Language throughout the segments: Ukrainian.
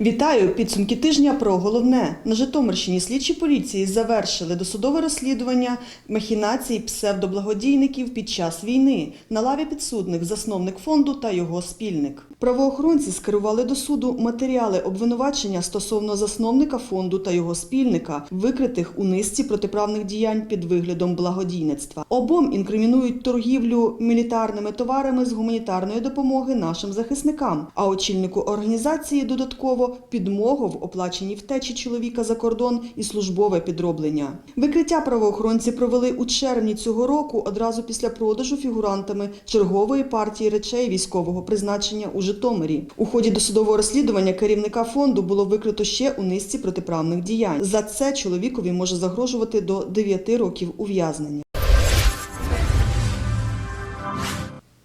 Вітаю! Підсумки тижня про головне. На Житомирщині слідчі поліції завершили досудове розслідування махінацій псевдоблагодійників під час війни. На лаві підсудних засновник фонду та його спільник. Правоохоронці скерували до суду матеріали обвинувачення стосовно засновника фонду та його спільника, викритих у низці протиправних діянь під виглядом благодійництва. Обом інкримінують торгівлю мілітарними товарами з гуманітарної допомоги нашим захисникам. А очільнику організації додатково підмогу в оплаченій втечі чоловіка за кордон і службове підроблення. Викриття правоохоронці провели у червні цього року одразу після продажу фігурантами чергової партії речей військового призначення у Житомирі. У ході досудового розслідування керівника фонду було викрито ще у низці протиправних діянь. За це чоловікові може загрожувати до 9 років ув'язнення.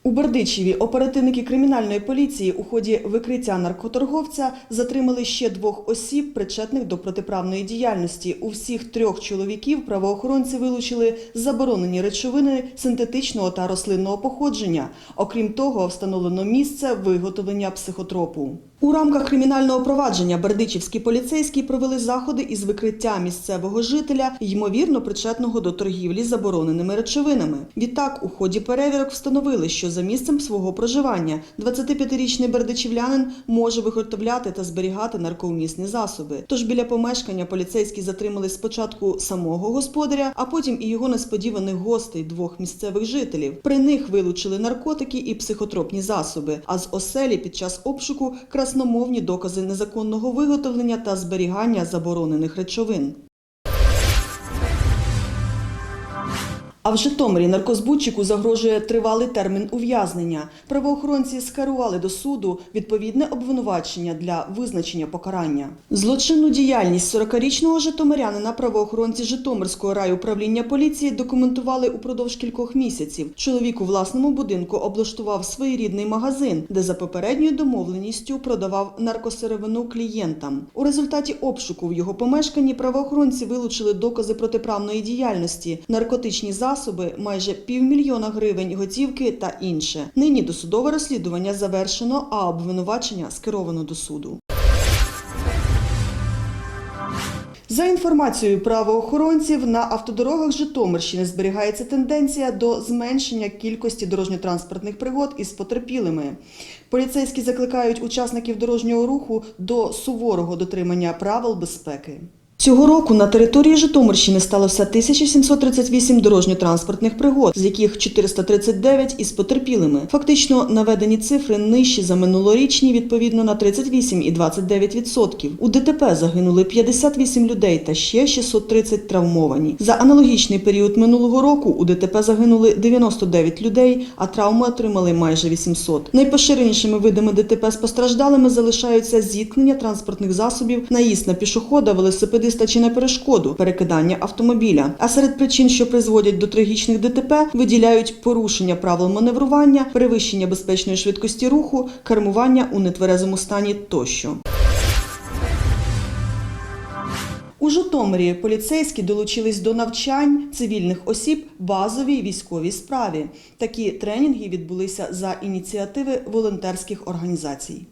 У Бердичеві оперативники кримінальної поліції у ході викриття наркоторговця затримали ще двох осіб, причетних до протиправної діяльності. У всіх трьох чоловіків правоохоронці вилучили заборонені речовини синтетичного та рослинного походження. Окрім того, встановлено місце виготовлення психотропу. У рамках кримінального провадження бердичівські поліцейські провели заходи із викриття місцевого жителя, ймовірно причетного до торгівлі забороненими речовинами. Відтак, у ході перевірок встановили, що за місцем свого проживання 25-річний бердичівлянин може виготовляти та зберігати наркоумісні засоби. Тож біля помешкання поліцейські затримали спочатку самого господаря, а потім і його несподіваних гостей двох місцевих жителів. При них вилучили наркотики і психотропні засоби. А з оселі під час обшуку красномовні докази незаконного виготовлення та зберігання заборонених речовин. А в Житомирі наркозбутчику загрожує тривалий термін ув'язнення. Правоохоронці скерували до суду відповідне обвинувачення для визначення покарання. Злочинну діяльність 40-річного житомирянина правоохоронці Житомирського райуправління поліції документували упродовж кількох місяців. Чоловік у власному будинку облаштував своєрідний магазин, де за попередньою домовленістю продавав наркосировину клієнтам. У результаті обшуку в його помешканні правоохоронці вилучили докази протиправної діяльності, наркотичні засоби, майже півмільйона гривень готівки та інше. Нині досудове розслідування завершено, а обвинувачення скеровано до суду. За інформацією правоохоронців, на автодорогах Житомирщини зберігається тенденція до зменшення кількості дорожньо-транспортних пригод із потерпілими. Поліцейські закликають учасників дорожнього руху до суворого дотримання правил безпеки. Цього року на території Житомирщини сталося 1738 дорожньо-транспортних пригод, з яких 439 із потерпілими. Фактично наведені цифри нижчі за минулорічні відповідно на 38,29%. У ДТП загинули 58 людей та ще 630 травмовані. За аналогічний період минулого року у ДТП загинули 99 людей, а травми отримали майже 800. Найпоширенішими видами ДТП з постраждалими залишаються зіткнення транспортних засобів, наїзд на пішохода, велосипедиста чи на перешкоду, перекидання автомобіля. А серед причин, що призводять до трагічних ДТП, виділяють порушення правил маневрування, перевищення безпечної швидкості руху, кермування у нетверезому стані тощо. У Житомирі поліцейські долучились до навчань цивільних осіб базовій військовій справі. Такі тренінги відбулися за ініціативи волонтерських організацій.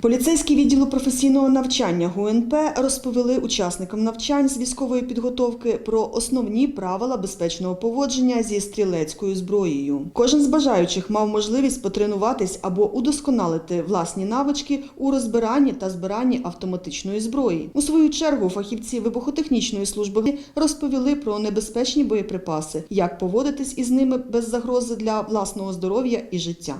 Поліцейські відділу професійного навчання ГУНП розповіли учасникам навчань з військової підготовки про основні правила безпечного поводження зі стрілецькою зброєю. Кожен з бажаючих мав можливість потренуватись або удосконалити власні навички у розбиранні та збиранні автоматичної зброї. У свою чергу фахівці вибухотехнічної служби розповіли про небезпечні боєприпаси, як поводитись із ними без загрози для власного здоров'я і життя.